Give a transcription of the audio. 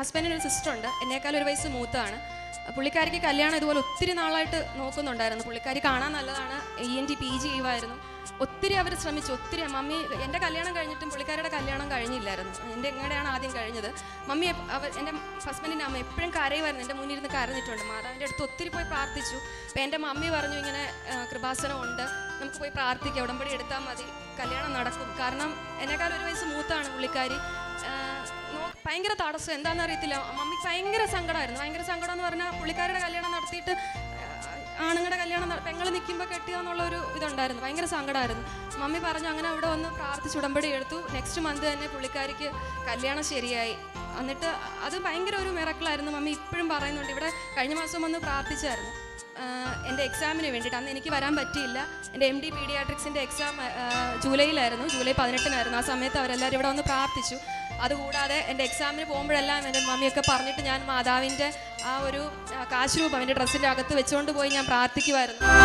ഹസ്ബൻഡിന് ഒരു സിസ്റ്റർ ഉണ്ട്. എന്നേക്കാൾ ഒരു വയസ്സ് മൂത്താണ് പുള്ളിക്കാരിക്ക് കല്യാണം ഇതുപോലെ ഒത്തിരി നാളായിട്ട് നോക്കുന്നുണ്ടായിരുന്നു. പുള്ളിക്കാരി കാണാൻ നല്ലതാണ്. E N T P G ചെയ്യുമായിരുന്നു. ഒത്തിരി അവർ ശ്രമിച്ചു. ഒത്തിരി മമ്മി എന്റെ കല്യാണം കഴിഞ്ഞിട്ടും പുള്ളിക്കാരുടെ കല്യാണം കഴിഞ്ഞില്ലായിരുന്നു. എന്റെ എങ്ങടെയാണ് ആദ്യം കഴിഞ്ഞത്. മമ്മി അവർ എന്റെ ഹസ്ബൻഡിന്റെ അമ്മ എപ്പോഴും കരയുമായിരുന്നു. എന്റെ മുന്നിൽ ഇരുന്ന് കരഞ്ഞിട്ടുണ്ട്. മാതാവിന്റെ അടുത്ത് ഒത്തിരി പോയി പ്രാർത്ഥിച്ചു. അപ്പോൾ എന്റെ മമ്മി പറഞ്ഞു ഇങ്ങനെ കൃപാസനം ഉണ്ട്. നമുക്ക് പോയി പ്രാർത്ഥിക്കാം. ഉടമ്പടി എടുത്താൽ മതി. കല്യാണം നടക്കും. കാരണം എന്നെക്കാൾ ഒരു വയസ്സ് മൂത്താണ് പുള്ളിക്കാരി. ഭയങ്കര തടസ്സം. എന്താണെന്ന് അറിയത്തില്ല. മമ്മിക്ക് ഭയങ്കര സങ്കടമായിരുന്നു. ഭയങ്കര സങ്കടം എന്ന് പറഞ്ഞാൽ പുള്ളിക്കാരുടെ കല്യാണം നടത്തിയിട്ട് ആണുങ്ങളുടെ കല്യാണം പെങ്ങൾ നിൽക്കുമ്പോൾ കെട്ടുക എന്നുള്ള ഒരു ഇതുണ്ടായിരുന്നു. ഭയങ്കര സങ്കടമായിരുന്നു. മമ്മി പറഞ്ഞു അങ്ങനെ അവിടെ വന്ന് പ്രാർത്ഥിച്ച് ഉടമ്പടി എടുത്തു. നെക്സ്റ്റ് മന്ത് തന്നെ പുള്ളിക്കാരിക്ക് കല്യാണം ശരിയായി. എന്നിട്ട് അത് ഭയങ്കര ഒരു മിറക്കിളായിരുന്നു മമ്മി ഇപ്പോഴും പറയുന്നുണ്ട്. ഇവിടെ കഴിഞ്ഞ മാസം വന്ന് പ്രാർത്ഥിച്ചായിരുന്നു. എന്റെ എക്സാമിന് വേണ്ടിയിട്ട്. അന്ന് എനിക്ക് വരാൻ പറ്റിയില്ല. എന്റെ എം ഡി പീഡിയാട്രിക്സിന്റെ എക്സാം ജൂലൈയിലായിരുന്നു. ജൂലൈ പതിനെട്ടിനായിരുന്നു. ആ സമയത്ത് അവരെല്ലാവരും ഇവിടെ വന്ന് പ്രാർത്ഥിച്ചു. അതുകൂടാതെ എന്റെ എക്സാമിന് പോകുമ്പോഴെല്ലാം എന്റെ മമ്മിയൊക്കെ പറഞ്ഞിട്ട് ഞാൻ മാതാവിന്റെ ആ ഒരു കാശ് രൂപം എന്റെ ഡ്രസ്സിന്റെ അകത്ത് വെച്ചുകൊണ്ട് പോയി ഞാൻ പ്രാർത്ഥിക്കുമായിരുന്നു